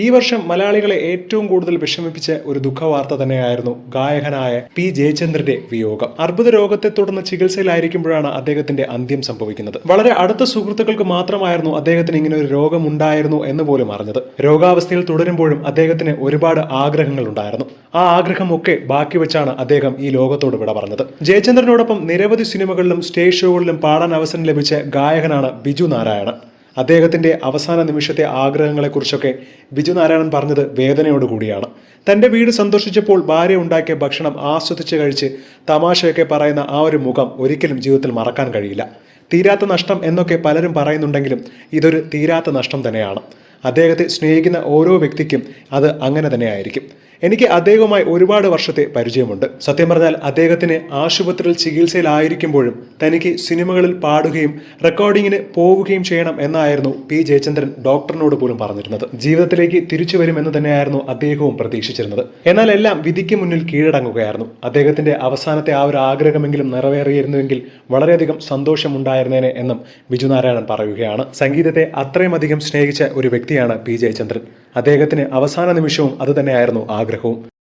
ഈ വർഷം മലയാളികളെ ഏറ്റവും കൂടുതൽ വിഷമിപ്പിച്ച ഒരു ദുഃഖവാർത്ത തന്നെയായിരുന്നു ഗായകനായ പി ജയചന്ദ്രന്റെ വിയോഗം. അർബുദ രോഗത്തെ തുടർന്ന് ചികിത്സയിലായിരിക്കുമ്പോഴാണ് അദ്ദേഹത്തിന്റെ അന്ത്യം സംഭവിക്കുന്നത്. വളരെ അടുത്ത സുഹൃത്തുക്കൾക്ക് മാത്രമായിരുന്നു അദ്ദേഹത്തിന് ഇങ്ങനെ ഒരു രോഗം ഉണ്ടായിരുന്നു എന്ന് പോലും അറിഞ്ഞത്. രോഗാവസ്ഥയിൽ തുടരുമ്പോഴും അദ്ദേഹത്തിന് ഒരുപാട് ആഗ്രഹങ്ങൾ ഉണ്ടായിരുന്നു. ആ ആഗ്രഹമൊക്കെ ബാക്കി വെച്ചാണ് അദ്ദേഹം ഈ ലോകത്തോട് വിട പറഞ്ഞത്. ജയചന്ദ്രനോടൊപ്പം നിരവധി സിനിമകളിലും സ്റ്റേജ് ഷോകളിലും പാടാൻ അവസരം ലഭിച്ച ഗായകനാണ് ബിജു നാരായണൻ. അദ്ദേഹത്തിന്റെ അവസാന നിമിഷത്തെ ആഗ്രഹങ്ങളെക്കുറിച്ചൊക്കെ ബിജു നാരായണൻ പറഞ്ഞത് വേദനയോടുകൂടിയാണ് തന്റെ വീട് സന്തോഷിച്ചപ്പോൾ ഭാര്യ ഉണ്ടാക്കിയ ഭക്ഷണം ആസ്വദിച്ച് കഴിച്ച് തമാശയൊക്കെ പറയുന്ന ആ ഒരു മുഖം ഒരിക്കലും ജീവിതത്തിൽ മറക്കാൻ കഴിയില്ല. തീരാത്ത നഷ്ടം എന്നൊക്കെ പലരും പറയുന്നുണ്ടെങ്കിലും ഇതൊരു തീരാത്ത നഷ്ടം തന്നെയാണ്. അദ്ദേഹത്തെ സ്നേഹിക്കുന്ന ഓരോ വ്യക്തിക്കും അത് അങ്ങനെ തന്നെയായിരിക്കും. എനിക്ക് അദ്ദേഹവുമായി ഒരുപാട് വർഷത്തെ പരിചയമുണ്ട്. സത്യം പറഞ്ഞാൽ അദ്ദേഹത്തിന് ആശുപത്രിയിൽ ചികിത്സയിലായിരിക്കുമ്പോഴും തനിക്ക് സിനിമകളിൽ പാടുകയും റെക്കോർഡിങ്ങിന് പോവുകയും ചെയ്യണം എന്നായിരുന്നു പി ജയചന്ദ്രൻ ഡോക്ടറിനോട് പോലും പറഞ്ഞിരുന്നത്. ജീവിതത്തിലേക്ക് തിരിച്ചു വരുമെന്ന് തന്നെയായിരുന്നു അദ്ദേഹവും പ്രതീക്ഷിച്ചിരുന്നത്. എന്നാൽ എല്ലാം വിധിക്ക് മുന്നിൽ കീഴടങ്ങുകയായിരുന്നു. അദ്ദേഹത്തിന്റെ അവസാനത്തെ ആ ഒരു ആഗ്രഹമെങ്കിലും നിറവേറിയിരുന്നുവെങ്കിൽ വളരെയധികം സന്തോഷമുണ്ടായിരുന്നേനെ എന്നും ബിജു നാരായണൻ പറയുകയാണ്. സംഗീതത്തെ അത്രയും അധികം സ്നേഹിച്ച ഒരു വ്യക്തിയാണ് പി ജയചന്ദ്രൻ. അദ്ദേഹത്തിന് അവസാന നിമിഷവും അതുതന്നെയായിരുന്നു ആഗ്രഹവും.